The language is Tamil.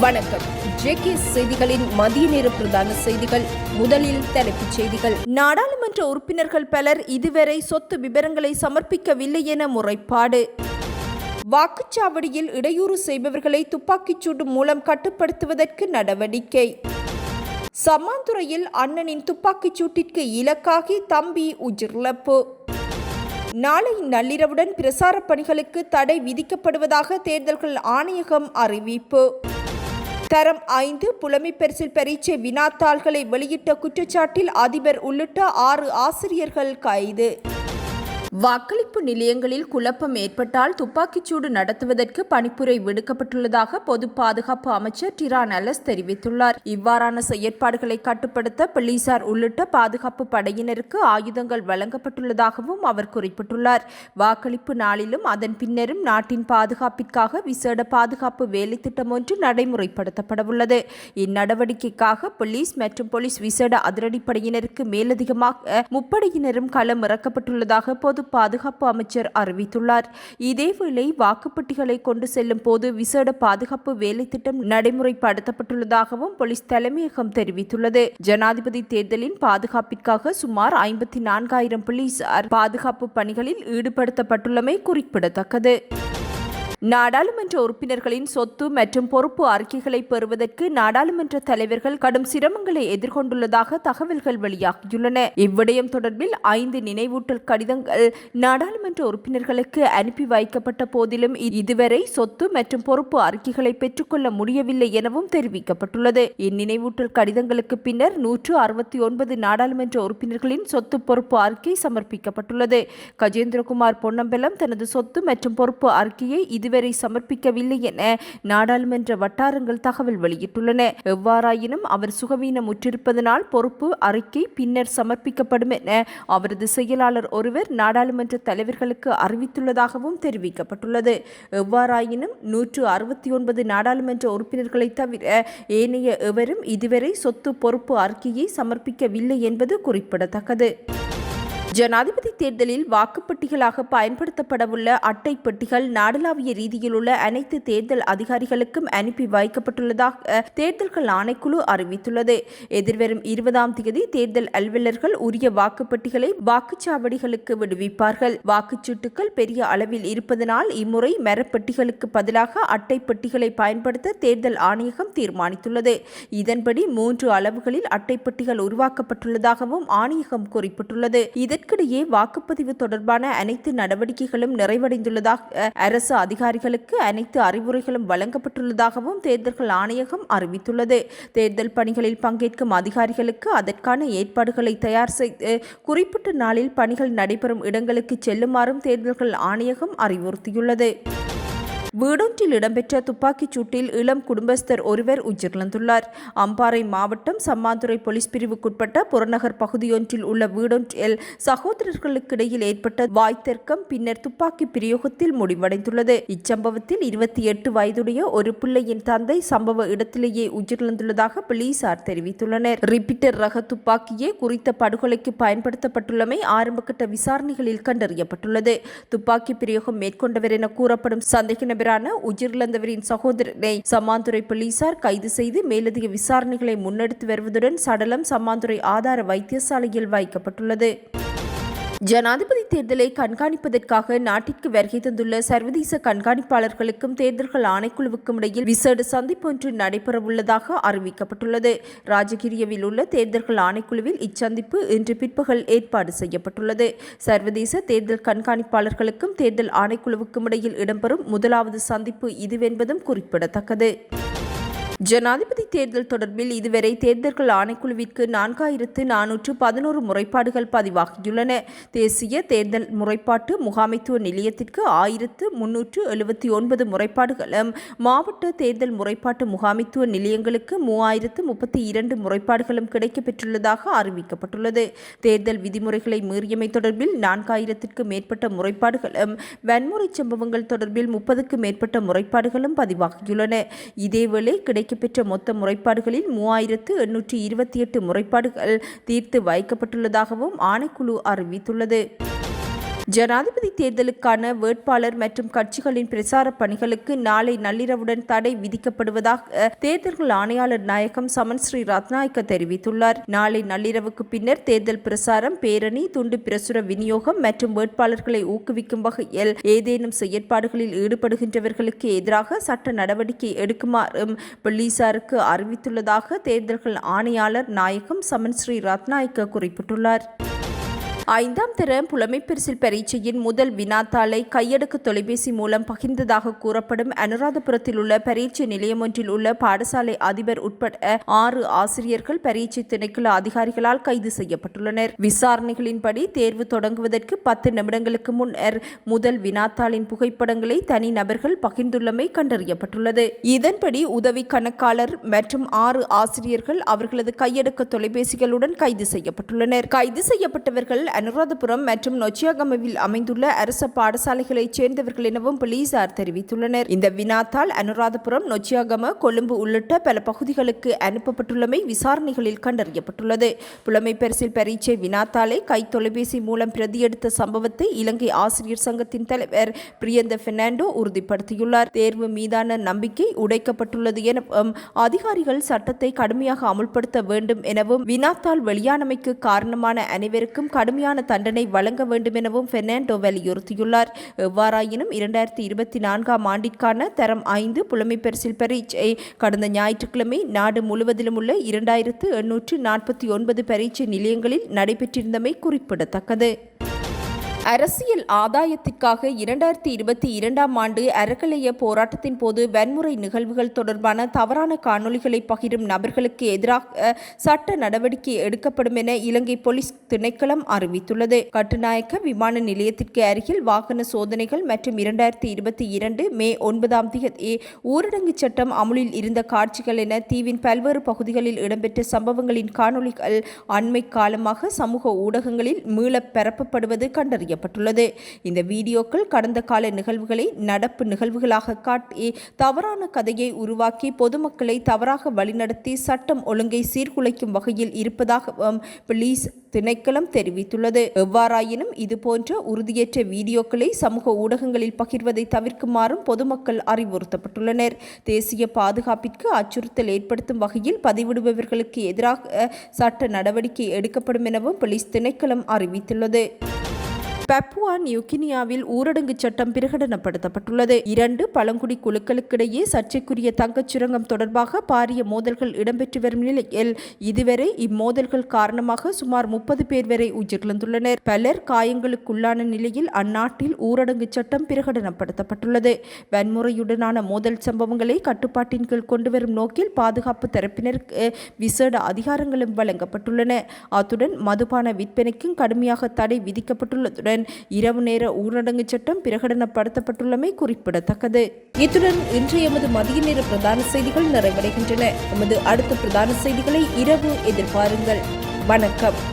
வணக்கம். ஜேகே செய்திகளின் மதிய நேர பிரதான செய்திகள் முதலில் தலைப்புச் செய்திகள். நாடாளுமன்ற உறுப்பினர்கள் பலர் இதுவரை சொத்து விவரங்களை சமர்ப்பிக்கவில்லை என முறைப்பாடு. வாக்குச்சாவடியில் இடையூறு செய்பவர்களை துப்பாக்கிச் சூடு மூலம் கட்டுப்படுத்துவதற்கு நடவடிக்கை. சம்மாந்துறையில் அண்ணனின் துப்பாக்கிச் சூட்டிற்கு இலக்காகி தம்பி உயிரிழப்பு. நாளை நள்ளிரவுடன் பிரசார பணிகளுக்கு தடை விதிக்கப்படுவதாக தேர்தல்கள் ஆணையகம் அறிவிப்பு. தரம் ஐந்து புலமைப்பரிசில் பரீட்சை வினாத்தாள்களை வெளியிட்ட குற்றச்சாட்டில் அதிபர் உள்ளிட்ட ஆறு ஆசிரியர்கள் கைது. வாக்களிப்பு நிலையங்களில் குழப்பம் ஏற்பட்டால் துப்பாக்கிச்சூடு நடத்துவதற்கு பணிப்புரை விடுக்கப்பட்டுள்ளதாக பொது பாதுகாப்பு அமைச்சர் டிரா நலஸ் தெரிவித்துள்ளார். இவ்வாறான செயற்பாடுகளை கட்டுப்படுத்த போலீசார் உள்ளிட்ட பாதுகாப்பு படையினருக்கு ஆயுதங்கள் வழங்கப்பட்டுள்ளதாகவும் அவர் குறிப்பிட்டுள்ளார். வாக்களிப்பு நாளிலும் அதன் பின்னரும் நாட்டின் பாதுகாப்பிற்காக விசேட பாதுகாப்பு வேலை திட்டம் ஒன்று நடைமுறைப்படுத்தப்படவுள்ளது. இந்நடவடிக்கைக்காக போலீஸ் மற்றும் போலீஸ் விசேட அதிரடிப்படையினருக்கு மேலதிகமாக முப்படையினரும் களம் இறக்கப்பட்டுள்ளதாக பொது பாதுகாப்பு அமைச்சர் அறிவித்துள்ளார். இதேவேளை வாக்குப்பெட்டிகளை கொண்டு செல்லும் போது விசேட பாதுகாப்பு வேலை திட்டம் நடைமுறைப்படுத்தப்பட்டுள்ளதாகவும் போலீஸ் தலைமையகம் தெரிவித்துள்ளது. ஜனாதிபதி தேர்தலின் பாதுகாப்பிற்காக சுமார் ஐம்பத்தி நான்காயிரம் போலீசார் பாதுகாப்பு பணிகளில் ஈடுபடுத்தப்பட்டுள்ளமை குறிப்பிடத்தக்கது. நாடாளுமன்ற உறுப்பினர்களின் சொத்து மற்றும் பொறுப்பு அறிக்கைகளை பெறுவதற்கு நாடாளுமன்ற தலைவர்கள் கடும் சிரமங்களை எதிர்கொண்டுள்ளதாக தகவல்கள் வெளியாகியுள்ளன. இவ்விடயம் தொடர்பில் ஐந்து நினைவூட்டல் கடிதங்கள் நாடாளுமன்ற உறுப்பினர்களுக்கு அனுப்பி வைக்கப்பட்ட போதிலும் இதுவரை சொத்து மற்றும் பொறுப்பு அறிக்கைகளை பெற்றுக்கொள்ள முடியவில்லை எனவும் தெரிவிக்கப்பட்டுள்ளது. இந்நினைவூட்டல் கடிதங்களுக்கு பின்னர் நூற்று அறுபத்தி ஒன்பது நாடாளுமன்ற உறுப்பினர்களின் சொத்து பொறுப்பு அறிக்கை சமர்ப்பிக்கப்பட்டுள்ளது. கஜேந்திரகுமார் பொன்னம்பலம் தனது சொத்து மற்றும் பொறுப்பு அறிக்கையை இது இதுவரை சமர்ப்பிக்கவில்லை என நாடாளுமன்ற வட்டாரங்கள் தகவல் வெளியிட்டுள்ளன. எவ்வாறாயினும் அவர் சுகவீனம் உற்றிருப்பதனால் பொறுப்பு அறிக்கை பின்னர் சமர்ப்பிக்கப்படும் என அவரது செயலாளர் ஒருவர் நாடாளுமன்ற தலைவர்களுக்கு அறிவித்துள்ளதாகவும் தெரிவிக்கப்பட்டுள்ளது. எவ்வாறாயினும் நூற்று அறுபத்தி ஒன்பது நாடாளுமன்ற உறுப்பினர்களை தவிர ஏனைய எவரும் இதுவரை சொத்து பொறுப்பு அறிக்கையை சமர்ப்பிக்கவில்லை என்பது குறிப்பிடத்தக்கது. ஜனாதிபதி தேர்தலில் வாக்குப்பட்டிகளாக பயன்படுத்தப்படவுள்ள அட்டை பெட்டிகள் நாடளாவிய ரீதியில் உள்ள அனைத்து தேர்தல் அதிகாரிகளுக்கும் அனுப்பி வைக்கப்பட்டுள்ளதாக தேர்தல்கள் ஆணைக்குழு அறிவித்துள்ளது. எதிர்வரும் இருபதாம் தேதி தேர்தல் அலுவலர்கள் உரிய வாக்குப்பட்டிகளை வாக்குச்சாவடிகளுக்கு விடுவிப்பார்கள். வாக்குச்சீட்டுகள் பெரிய அளவில் இருப்பதனால் இம்முறை மரப்பெட்டிகளுக்கு பதிலாக அட்டை பெட்டிகளை பயன்படுத்த தேர்தல் ஆணையகம் தீர்மானித்துள்ளது. இதன்படி மூன்று அளவுகளில் அட்டை பெட்டிகள் உருவாக்கப்பட்டுள்ளதாகவும் ஆணையகம் குறிப்பிட்டுள்ளது. இதற்கு இதற்கிடையே வாக்குப்பதிவு தொடர்பான அனைத்து நடவடிக்கைகளும் நிறைவடைந்துள்ளதாக அரசு அதிகாரிகளுக்கு அனைத்து அறிவுரைகளும் வழங்கப்பட்டுள்ளதாகவும் தேர்தல்கள் ஆணையகம் அறிவித்துள்ளது. தேர்தல் பணிகளில் பங்கேற்கும் அதிகாரிகளுக்கு அதற்கான ஏற்பாடுகளை தயார் செய்து குறிப்பிட்ட நாளில் பணிகள் நடைபெறும் இடங்களுக்கு செல்லுமாறும் தேர்தல்கள் ஆணையகம் அறிவுறுத்தியுள்ளது. வீடொன்றில் இடம்பெற்ற துப்பாக்கிச் சூட்டில் இளம் குடும்பஸ்தர் ஒருவர் உயிரிழந்துள்ளார். அம்பாறை மாவட்டம் சம்மாந்துறை போலீஸ் பிரிவுக்குட்பட்ட புறநகர் பகுதியொன்றில் உள்ள வீடொன்றில் சகோதரர்களுக்கிடையில் ஏற்பட்ட வாய்த்தர்க்கம் பின்னர் துப்பாக்கி பிரயோகத்தில் முடிவடைந்துள்ளது. இச்சம்பவத்தில் இருபத்தி எட்டு வயதுடைய ஒரு பிள்ளையின் தந்தை சம்பவ இடத்திலேயே உயிரிழந்துள்ளதாக போலீசார் தெரிவித்துள்ளனர். ரிப்பீட்டர் ரக துப்பாக்கியே குறித்த படுகொலைக்கு பயன்படுத்தப்பட்டுள்ளமை ஆரம்பகட்ட விசாரணைகளில் கண்டறியப்பட்டுள்ளது. துப்பாக்கி பிரயோகம் மேற்கொண்டவர் என கூறப்படும் சந்தேக நபரான உயிரிழந்தவரின் சகோதரனை சம்மாந்துறை போலீசார் கைது செய்து மேலதிக விசாரணைகளை முன்னெடுத்து வருவதுடன் சடலம் சம்மாந்துறை ஆதார வைத்தியசாலையில் வைக்கப்பட்டுள்ளது. ஜனாதிபதி தேர்தலை கண்காணிப்பதற்காக நாட்டிற்கு வருகை தந்துள்ள சர்வதேச கண்காணிப்பாளர்களுக்கும் தேர்தல்கள் ஆணைக்குழுவுக்கும் இடையில் விசேட சந்திப்பு ஒன்று நடைபெறவுள்ளதாக அறிவிக்கப்பட்டுள்ளது. ராஜகிரியவில் உள்ள தேர்தல்கள் ஆணைக்குழுவில் இச்சந்திப்பு இன்று பிற்பகல் ஏற்பாடு செய்யப்பட்டுள்ளது. சர்வதேச தேர்தல் கண்காணிப்பாளர்களுக்கும் தேர்தல் ஆணைக்குழுவுக்கும் இடையில் இடம்பெறும் முதலாவது சந்திப்பு இதுவென்பதும் குறிப்பிடத்தக்கது. ஜனாதிபதி தேர்தல் தொடர்பில் இதுவரை தேர்தல்கள் ஆணைக்குழுவிற்கு நான்காயிரத்து நானூற்று பதினோரு முறைப்பாடுகள் பதிவாகியுள்ளன. தேசிய தேர்தல் முறைப்பாட்டு முகாமைத்துவ நிலையத்திற்கு ஆயிரத்து முன்னூற்று எழுபத்தி ஒன்பது முறைப்பாடுகளும் மாவட்ட தேர்தல் முறைப்பாட்டு முகாமைத்துவ நிலையங்களுக்கு மூவாயிரத்து முப்பத்தி இரண்டு முறைப்பாடுகளும் கிடைக்கப்பெற்றுள்ளதாக அறிவிக்கப்பட்டுள்ளது. தேர்தல் விதிமுறைகளை மீறியமை தொடர்பில் நான்காயிரத்திற்கு மேற்பட்ட முறைப்பாடுகளும் வன்முறை சம்பவங்கள் தொடர்பில் முப்பதுக்கு மேற்பட்ட முறைப்பாடுகளும் பதிவாகியுள்ளன. இதேவேளை கிடைக்க கிடைக்கப்பெற்ற மொத்த முறைப்பாடுகளில் மூவாயிரத்து எண்ணூற்றி இருபத்தி எட்டு முறைப்பாடுகள் தீர்த்து வைக்கப்பட்டுள்ளதாகவும் ஆணைக்குழு அறிவித்துள்ளது. ஜனாதிபதி தேர்தலுக்கான வேட்பாளர் மற்றும் கட்சிகளின் பிரசார பணிகளுக்கு நாளை நள்ளிரவுடன் தடை விதிக்கப்படுவதாக தேர்தல்கள் ஆணையாளர் நாயகம் சமன் ஸ்ரீ ரத்நாயக்க தெரிவித்துள்ளார். நாளை நள்ளிரவுக்கு பின்னர் தேர்தல் பிரசாரம் பேரணி துண்டு பிரசுர விநியோகம் மற்றும் வேட்பாளர்களை ஊக்குவிக்கும் வகையில் ஏதேனும் செயற்பாடுகளில் ஈடுபடுகின்றவர்களுக்கு எதிராக சட்ட நடவடிக்கை எடுக்குமாறும் போலீசாருக்கு அறிவித்துள்ளதாக தேர்தல்கள் ஆணையாளர் நாயகம் சமன் ஸ்ரீ ரத்நாயக்க குறிப்பிட்டுள்ளார். ஐந்தாம் தர புலமைப்பரிசில் பரீட்சையின் முதல் வினாத்தாளை கையடக்கு தொலைபேசி மூலம் பகிர்ந்ததாக கூறப்படும் அனுராதபுரத்தில் உள்ள பரீட்சை நிலையம் ஒன்றில் உள்ள பாடசாலை அதிபர் உட்பட ஆறு ஆசிரியர்கள் பரீட்சை திணைக்கள அதிகாரிகளால் கைது செய்யப்பட்டுள்ளனர். விசாரணைகளின்படி தேர்வு தொடங்குவதற்கு பத்து நிமிடங்களுக்கு முன்னர் முதல் வினாத்தாளின் புகைப்படங்களை தனி நபர்கள் பகிர்ந்துள்ளமை கண்டறியப்பட்டுள்ளது. இதன்படி உதவி கணக்காளர் மற்றும் ஆறு ஆசிரியர்கள் அவர்களது கையடக்க தொலைபேசிகளுடன் கைது செய்யப்பட்டுள்ளனர். கைது செய்யப்பட்டவர்கள் அனுராதபுரம் மற்றும் நொச்சியாகமவில் அமைந்துள்ள அரச பாடசாலைகளைச் சேர்ந்தவர்கள் எனவும் போலீசார் தெரிவித்துள்ளனர். இந்த வினாத்தால் அனுராதபுரம் நொச்சியாகம கொழும்பு உள்ளிட்ட பல பகுதிகளுக்கு அனுப்பப்பட்டுள்ளமை விசாரணைகளில் கண்டறியப்பட்டுள்ளது. புலமை பரிசில் பரீட்சை வினாத்தாளை கை தொலைபேசி மூலம் பிரதியெடுத்த சம்பவத்தை இலங்கை ஆசிரியர் சங்கத்தின் தலைவர் பிரியந்த பெர்னாண்டோ உறுதிப்படுத்தியுள்ளார். தேர்வு மீதான நம்பிக்கை உடைக்கப்பட்டுள்ளது எனவும் அதிகாரிகள் சட்டத்தை கடுமையாக அமுல்படுத்த வேண்டும் எனவும் வினாத்தாள் வெளியானமைக்கு காரணமான அனைவருக்கும் கடுமையான தண்டனை வழங்க வேண்டும் எனவும் பெர்னாண்டோ வலியுறுத்தியுள்ளார். எவ்வாறாயினும் இரண்டாயிரத்தி இருபத்தி நான்காம் ஆண்டிற்கான தரம் ஐந்து புலமை பரிசில் பரீட்சை கடந்த ஞாயிற்றுக்கிழமை நாடு முழுவதிலும் உள்ள இரண்டாயிரத்து எண்ணூற்று நாற்பத்தி ஒன்பது பரீட்சை நிலையங்களில் நடைபெற்றிருந்தமை குறிப்பிடத்தக்கது. அரசியல் ஆதாயத்திற்காக இரண்டாயிரத்தி இருபத்தி இரண்டாம் ஆண்டு அறக்கலைய போராட்டத்தின் போது வன்முறை நிகழ்வுகள் தொடர்பான தவறான காணொளிகளை பகிரும் நபர்களுக்கு எதிராக சட்ட நடவடிக்கை எடுக்கப்படும் என இலங்கை போலீஸ் திணைக்களம் அறிவித்துள்ளது. கட்டுநாயக்க விமான நிலையத்திற்கு அருகில் வாகன சோதனைகள் மற்றும் இரண்டாயிரத்தி இருபத்தி இரண்டு மே ஒன்பதாம் தேதி ஊரடங்கு சட்டம் அமுலில் இருந்த காட்சிகள் என தீவின் பல்வேறு பகுதிகளில் இடம்பெற்ற சம்பவங்களின் காணொளிகள் அண்மை காலமாக சமூக ஊடகங்களில் மீளப் பரப்பப்படுவது கண்டறிய செய்யப்பட்டுள்ளது. இந்த வீடியோக்கள் கடந்த கால நிகழ்வுகளை நடப்பு நிகழ்வுகளாக காட்டி தவறான கதையை உருவாக்கி பொதுமக்களை தவறாக வழிநடத்தி சட்டம் ஒழுங்கை சீர்குலைக்கும் வகையில் இருப்பதாகவும் போலீஸ் திணைக்களம் தெரிவித்துள்ளது. எவ்வாறாயினும் இதுபோன்ற உறுதியற்ற வீடியோக்களை சமூக ஊடகங்களில் பகிர்வதை தவிர்க்குமாறும் பொதுமக்கள் அறிவுறுத்தப்பட்டுள்ளனர். தேசிய பாதுகாப்பிற்கு அச்சுறுத்தல் ஏற்படுத்தும் வகையில் பதிவிடுபவர்களுக்கு எதிராக சட்ட நடவடிக்கை எடுக்கப்படும் எனவும் போலீஸ் திணைக்களம் அறிவித்துள்ளது. பப்புவா நியூகினியாவில் ஊரடங்கு சட்டம் பிரகடனப்படுத்தப்பட்டுள்ளது. இரண்டு பழங்குடி குழுக்களுக்கிடையே சர்ச்சைக்குரிய தங்கச் சுரங்கம் தொடர்பாக பாரிய மோதல்கள் இடம்பெற்று வரும் நிலையில் இதுவரை இம்மோதல்கள் காரணமாக சுமார் முப்பது பேர் வரை உயிரிழந்துள்ளனர். பலர் காயங்களுக்குள்ளான நிலையில் அந்நாட்டில் ஊரடங்கு சட்டம் பிரகடனப்படுத்தப்பட்டுள்ளது. வன்முறையுடனான மோதல் சம்பவங்களை கட்டுப்பாட்டின் கீழ் கொண்டுவரும் நோக்கில் பாதுகாப்பு தரப்பினருக்கு விசேட அதிகாரங்களும் வழங்கப்பட்டுள்ளன. அத்துடன் மதுபான விற்பனைக்கும் கடுமையாக தடை விதிக்கப்பட்டுள்ளதுடன் இரவு நேர ஊரடங்கு சட்டம் பிரகடனப்படுத்தப்பட்டுள்ளமை குறிப்பிடத்தக்கது. இத்துடன் இன்று எமது மதிய நேர பிரதான செய்திகள் நிறைவடைகின்றன. எமது அடுத்த பிரதான செய்திகளை இரவு எதிர்பாருங்கள். வணக்கம்.